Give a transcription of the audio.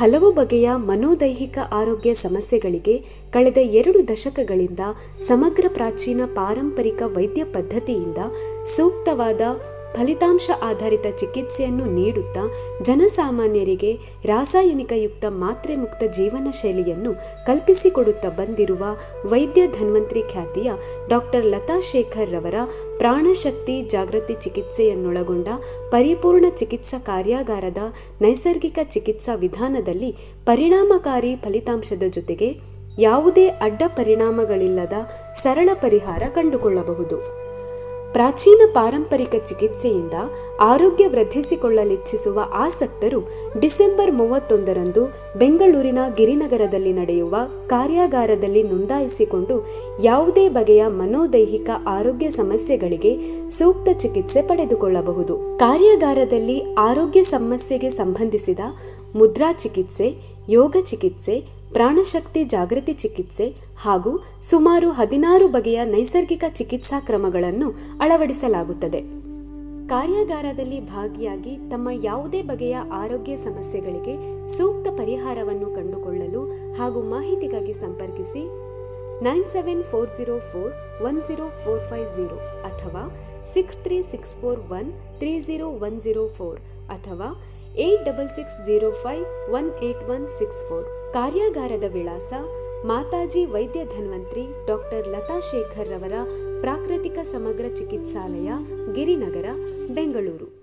ಹಲವು ಬಗೆಯ ಮನೋದೈಹಿಕ ಆರೋಗ್ಯ ಸಮಸ್ಯೆಗಳಿಗೆ ಕಳೆದ ಎರಡು ದಶಕಗಳಿಂದ ಸಮಗ್ರ ಪ್ರಾಚೀನ ಪಾರಂಪರಿಕ ವೈದ್ಯ ಪದ್ಧತಿಯಿಂದ ಸೂಕ್ತವಾದ ಫಲಿತಾಂಶ ಆಧಾರಿತ ಚಿಕಿತ್ಸೆಯನ್ನು ನೀಡುತ್ತಾ ಜನಸಾಮಾನ್ಯರಿಗೆ ರಾಸಾಯನಿಕಯುಕ್ತ ಮಾತ್ರೆ ಮುಕ್ತ ಜೀವನ ಶೈಲಿಯನ್ನು ಕಲ್ಪಿಸಿಕೊಡುತ್ತಾ ಬಂದಿರುವ ವೈದ್ಯ ಧನ್ವಂತ್ರಿ ಖ್ಯಾತಿಯ ಡಾಕ್ಟರ್ ಲತಾ ಶೇಖರ್ ರವರ ಪ್ರಾಣಶಕ್ತಿ ಜಾಗೃತಿ ಚಿಕಿತ್ಸೆಯನ್ನೊಳಗೊಂಡ ಪರಿಪೂರ್ಣ ಚಿಕಿತ್ಸಾ ಕಾರ್ಯಾಗಾರದ ನೈಸರ್ಗಿಕ ಚಿಕಿತ್ಸಾ ವಿಧಾನದಲ್ಲಿ ಪರಿಣಾಮಕಾರಿ ಫಲಿತಾಂಶದ ಜೊತೆಗೆ ಯಾವುದೇ ಅಡ್ಡ ಪರಿಣಾಮಗಳಿಲ್ಲದ ಸರಳ ಪರಿಹಾರ ಕಂಡುಕೊಳ್ಳಬಹುದು. ಪ್ರಾಚೀನ ಪಾರಂಪರಿಕ ಚಿಕಿತ್ಸೆಯಿಂದ ಆರೋಗ್ಯ ವೃದ್ಧಿಸಿಕೊಳ್ಳಲಿಚ್ಛಿಸುವ ಆಸಕ್ತರು ಡಿಸೆಂಬರ್ ಮೂವತ್ತೊಂದರಂದು ಬೆಂಗಳೂರಿನ ಗಿರಿನಗರದಲ್ಲಿ ನಡೆಯುವ ಕಾರ್ಯಾಗಾರದಲ್ಲಿ ನೋಂದಾಯಿಸಿಕೊಂಡು ಯಾವುದೇ ಬಗೆಯ ಮನೋದೈಹಿಕ ಆರೋಗ್ಯ ಸಮಸ್ಯೆಗಳಿಗೆ ಸೂಕ್ತ ಚಿಕಿತ್ಸೆ ಪಡೆದುಕೊಳ್ಳಬಹುದು. ಕಾರ್ಯಾಗಾರದಲ್ಲಿ ಆರೋಗ್ಯ ಸಮಸ್ಯೆಗೆ ಸಂಬಂಧಿಸಿದ ಮುದ್ರಾ ಚಿಕಿತ್ಸೆ, ಯೋಗ ಚಿಕಿತ್ಸೆ ಪ್ರಾಣಶಕ್ತಿ ಜಾಗೃತಿ ಚಿಕಿತ್ಸೆ ಹಾಗೂ ಸುಮಾರು ಹದಿನಾರು ಬಗೆಯ ನೈಸರ್ಗಿಕ ಚಿಕಿತ್ಸಾ ಕ್ರಮಗಳನ್ನು ಅಳವಡಿಸಲಾಗುತ್ತದೆ. ಕಾರ್ಯಾಗಾರದಲ್ಲಿ ಭಾಗಿಯಾಗಿ ತಮ್ಮ ಯಾವುದೇ ಬಗೆಯ ಆರೋಗ್ಯ ಸಮಸ್ಯೆಗಳಿಗೆ ಸೂಕ್ತ ಪರಿಹಾರವನ್ನು ಕಂಡುಕೊಳ್ಳಲು ಹಾಗೂ ಮಾಹಿತಿಗಾಗಿ ಸಂಪರ್ಕಿಸಿ nine seven four zero four one zero four five zero ಅಥವಾ six three six four one three zero one zero four ಅಥವಾ eight double six zero five one eight one six four ಕಾರ್ಯಾಗಾರದ ವಿಳಾಸ ಮಾತಾಜಿ ವೈದ್ಯ ಧನ್ವಂತ್ರಿ ಡಾಕ್ಟರ್ ಲತಾ ಶೇಖರ್ ರವರ ಪ್ರಾಕೃತಿಕ ಸಮಗ್ರ ಚಿಕಿತ್ಸಾಲಯ ಗಿರಿನಗರ ಬೆಂಗಳೂರು.